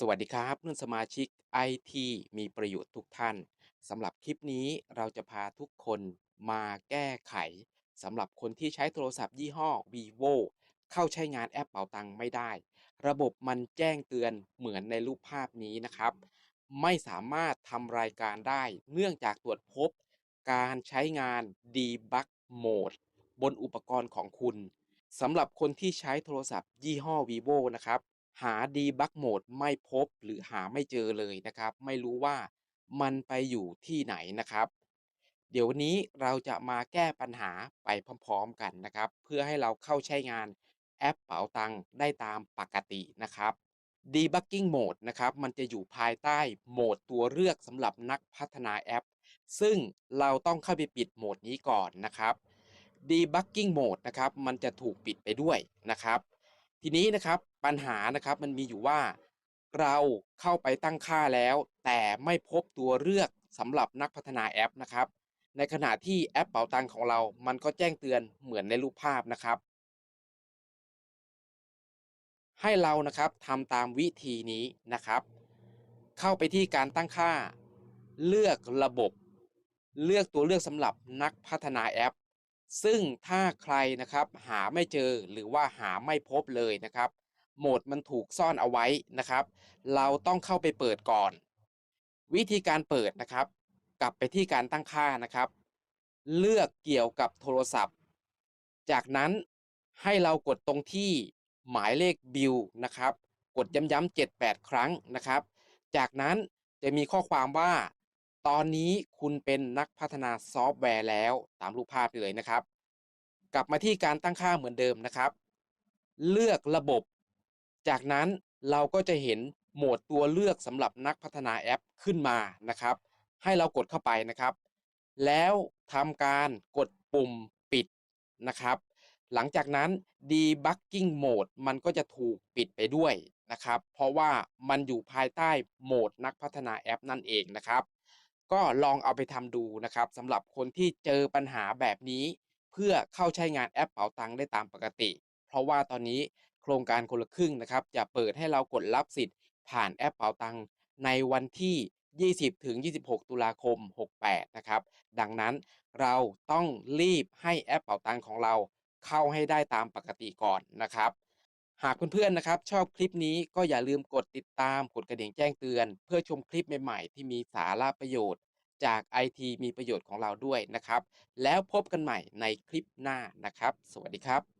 สวัสดีครับเพื่อนสมาชิกไอทีมีประโยชน์ทุกท่านสำหรับคลิปนี้เราจะพาทุกคนมาแก้ไขสำหรับคนที่ใช้โทรศัพท์ยี่ห้อ vivo เข้าใช้งานแอปเป๋าตังไม่ได้ ระบบมันแจ้งเตือนเหมือนในรูปภาพนี้นะครับ ไม่สามารถทำรายการได้ เนื่องจากตรวจพบ การใช้งาน debug mode บนอุปกรณ์ของคุณสำหรับคนที่ใช้โทรศัพท์ยี่ห้อ vivo นะครับ หา debug mode ไม่พบหรือหาไม่เจอเลยนะครับ ไม่รู้ว่ามันไปอยู่ที่ไหนนะครับ เดี๋ยววันนี้เราจะมาแก้ปัญหาไปพร้อมๆกันนะครับ เพื่อให้เราเข้าใช้งานแอปเป๋าตังค์ได้ตามปกตินะครับ debugging mode นะครับ มันจะอยู่ภายใต้โหมดตัวเลือกสำหรับนักพัฒนาแอป ซึ่งเราต้องเข้าไปปิดโหมดนี้ก่อนนะครับ debugging mode นะครับ มันจะถูกปิดไปด้วยนะครับ ทีนี้นะครับปัญหานะครับมันมีอยู่ว่า เราเข้าไปตั้งค่าแล้ว แต่ไม่พบตัวเลือกสำหรับนักพัฒนาแอปนะครับ ในขณะที่แอปเป๋าตังของเรา มันก็แจ้งเตือนเหมือนในรูปภาพนะครับ ให้เรานะครับทำตามวิธีนี้นะครับ เข้าไปที่การตั้งค่า เลือกระบบ เลือกตัวเลือกสำหรับนักพัฒนาแอป ซึ่งถ้าใครนะครับหาไม่เจอหรือว่าหาไม่พบเลยนะครับโหมดมันถูกซ่อนเอาไว้นะครับ เราต้องเข้าไปเปิดก่อน วิธีการเปิดนะครับ กลับไปที่การตั้งค่านะครับ เลือกเกี่ยวกับโทรศัพท์ จากนั้นให้เรากดตรงที่หมายเลขบิลนะครับ กดย้ำๆ7-8 ครั้งนะครับ จากนั้นจะมีข้อความว่า ตอนนี้คุณเป็นนักพัฒนาซอฟต์แวร์แล้วตามรูปภาพเลยนะครับ กลับมาที่การตั้งค่าเหมือนเดิมนะครับ เลือกระบบ จากนั้นเราก็จะเห็นโหมดตัวเลือกสำหรับนักพัฒนาแอปขึ้นมานะครับ ให้เรากดเข้าไปนะครับ แล้วทำการกดปุ่มปิดนะครับ หลังจากนั้น debugging mode มันก็จะถูกปิดไปด้วยนะครับ เพราะว่ามันอยู่ภายใต้โหมดนักพัฒนาแอปนั่นเองนะครับ ก็ลองเอาไปทำดูนะครับสำหรับคนที่เจอปัญหาแบบนี้ เพื่อเข้าใช้งานแอปเป๋าตังค์ได้ตามปกติ เพราะว่าตอนนี้โครงการคนละครึ่งนะครับ จะเปิดให้เรากดรับสิทธิ์ ผ่านแอปเป๋าตังค์ในวันที่ 20 ถึง 26 ตุลาคม 68 นะครับ ดังนั้นเราต้องรีบให้แอปเป๋าตังค์ของเราเข้าให้ได้ตามปกติก่อนนะครับ หากเพื่อนๆนะครับ ชอบคลิปนี้ก็อย่าลืมกดติดตามกดกระดิ่งแจ้งเตือน เพื่อชมคลิปใหม่ๆ ที่มีสาระประโยชน์ จากไอทีมีประโยชน์ของเราด้วยนะครับ แล้วพบกันใหม่ในคลิปหน้านะครับ สวัสดีครับ